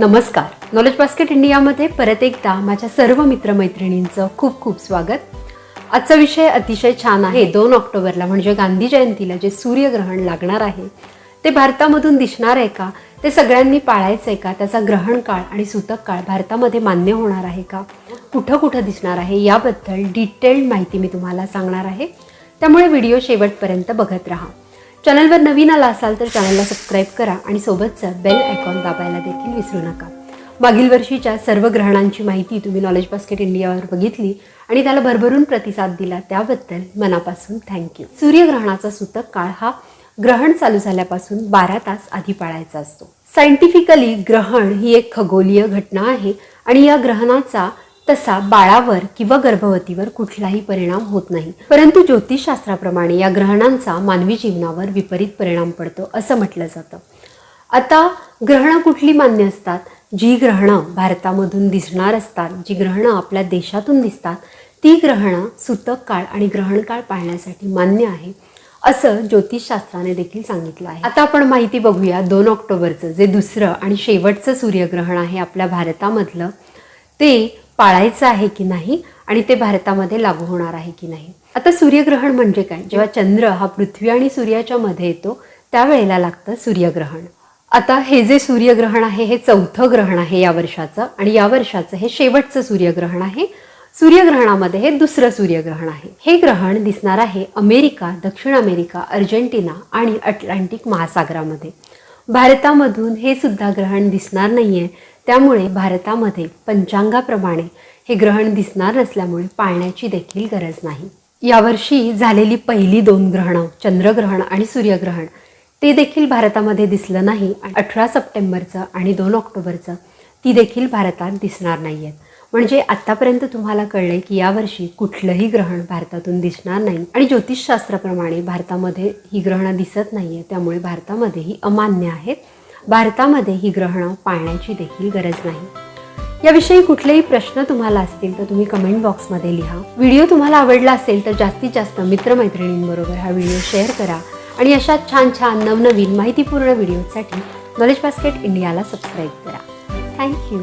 नमस्कार. Knowledge basket इंडियामध्ये परत एकदा माझ्या सर्व मित्रमैत्रिणींचं खूप खूप स्वागत. आजचा विषय अतिशय छान आहे. दोन ऑक्टोबरला म्हणजे गांधी जयंतीला जे सूर्यग्रहण लागणार आहे ते भारतामधून दिसणार आहे का? ते सगळ्यांनी पाळायचं आहे का? त्याचा ग्रहण काळ आणि सूतक काळ भारतामध्ये मान्य होणार आहे का? कुठं कुठं दिसणार आहे? याबद्दल डिटेल्ड माहिती मी तुम्हाला सांगणार आहे. त्यामुळे व्हिडिओ शेवटपर्यंत बघत राहा. चॅनलवर नवीन आला असाल तर चॅनलला सबस्क्राईब करा आणि सोबतचं बेल आयकॉन दाबायला देखील विसरू नका. मागील वर्षीच्या सर्व ग्रहणांची माहिती तुम्ही नॉलेज बास्केट इंडियावर बघितली आणि त्याला भरभरून प्रतिसाद दिला त्याबद्दल मनापासून थँक्यू सूर्यग्रहणाचा सूतक काळ हा ग्रहण चालू झाल्यापासून बारा तास आधी पाळायचा असतो. सायंटिफिकली ग्रहण ही एक खगोलीय घटना आहे आणि या ग्रहणाचा तसा बाळावर किंवा गर्भवतीवर कुठलाही परिणाम होत नाही. परंतु ज्योतिषशास्त्राप्रमाणे या ग्रहणांचा मानवी जीवनावर विपरीत परिणाम पडतो असं म्हटलं जातं. आता ग्रहणं कुठली मान्य असतात? जी ग्रहणं भारतामधून दिसणार असतात जी ग्रहणं आपल्या देशातून दिसतात ती ग्रहणं सूतक काळ आणि ग्रहण काळ पाळण्यासाठी मान्य आहे असं ज्योतिषशास्त्राने देखील सांगितलं आहे. आता आपण माहिती बघूया दोन ऑक्टोबरचं जे दुसरं आणि शेवटचं सूर्यग्रहण आहे आपल्या भारतामधलं ते पाळायचं आहे की नाही आणि ते भारतामध्ये लागू होणार आहे की नाही. आता सूर्यग्रहण म्हणजे काय? जेव्हा चंद्र हा पृथ्वी आणि सूर्याच्या मध्ये येतो त्यावेळेला लागतं सूर्यग्रहण. आता हे जे सूर्यग्रहण आहे हे चौथं ग्रहण आहे या वर्षाचं आणि या वर्षाचं हे शेवटचं सूर्यग्रहण आहे. सूर्यग्रहणामध्ये हे दुसरं सूर्यग्रहण आहे. हे ग्रहण दिसणार आहे अमेरिका दक्षिण अमेरिका अर्जेंटिना आणि अटलांटिक महासागरामध्ये. भारतामधून हे सुद्धा ग्रहण दिसणार नाहीये. त्यामुळे भारतामध्ये पंचांगाप्रमाणे हे ग्रहण दिसणार नसल्यामुळे पाळण्याची देखील गरज नाही. यावर्षी झालेली पहिली दोन ग्रहणं चंद्रग्रहण आणि सूर्यग्रहण ते देखील भारतामध्ये दिसलं नाही अठरा सप्टेंबरचं आणि दोन ऑक्टोबरचं ती देखील भारतात दिसणार नाही आहेत म्हणजे आत्तापर्यंत तुम्हाला कळलंय की यावर्षी कुठलंही ग्रहण भारतातून दिसणार नाही आणि ज्योतिषशास्त्राप्रमाणे भारतामध्ये ही ग्रहणं दिसत नाही आहे त्यामुळे भारतामध्ये ही अमान्य आहेत. भारतामध्ये ही ग्रहणं पाळण्याची देखील गरज नाही. याविषयी कुठलेही प्रश्न तुम्हाला असतील तर तुम्ही कमेंट बॉक्समध्ये लिहा. व्हिडिओ तुम्हाला आवडला असेल तर जास्तीत जास्त मित्रमैत्रिणींबरोबर हा व्हिडिओ शेअर करा आणि अशा छान छान नवनवीन माहितीपूर्ण व्हिडिओसाठी नॉलेज बास्केट इंडियाला सबस्क्राईब करा. Thank you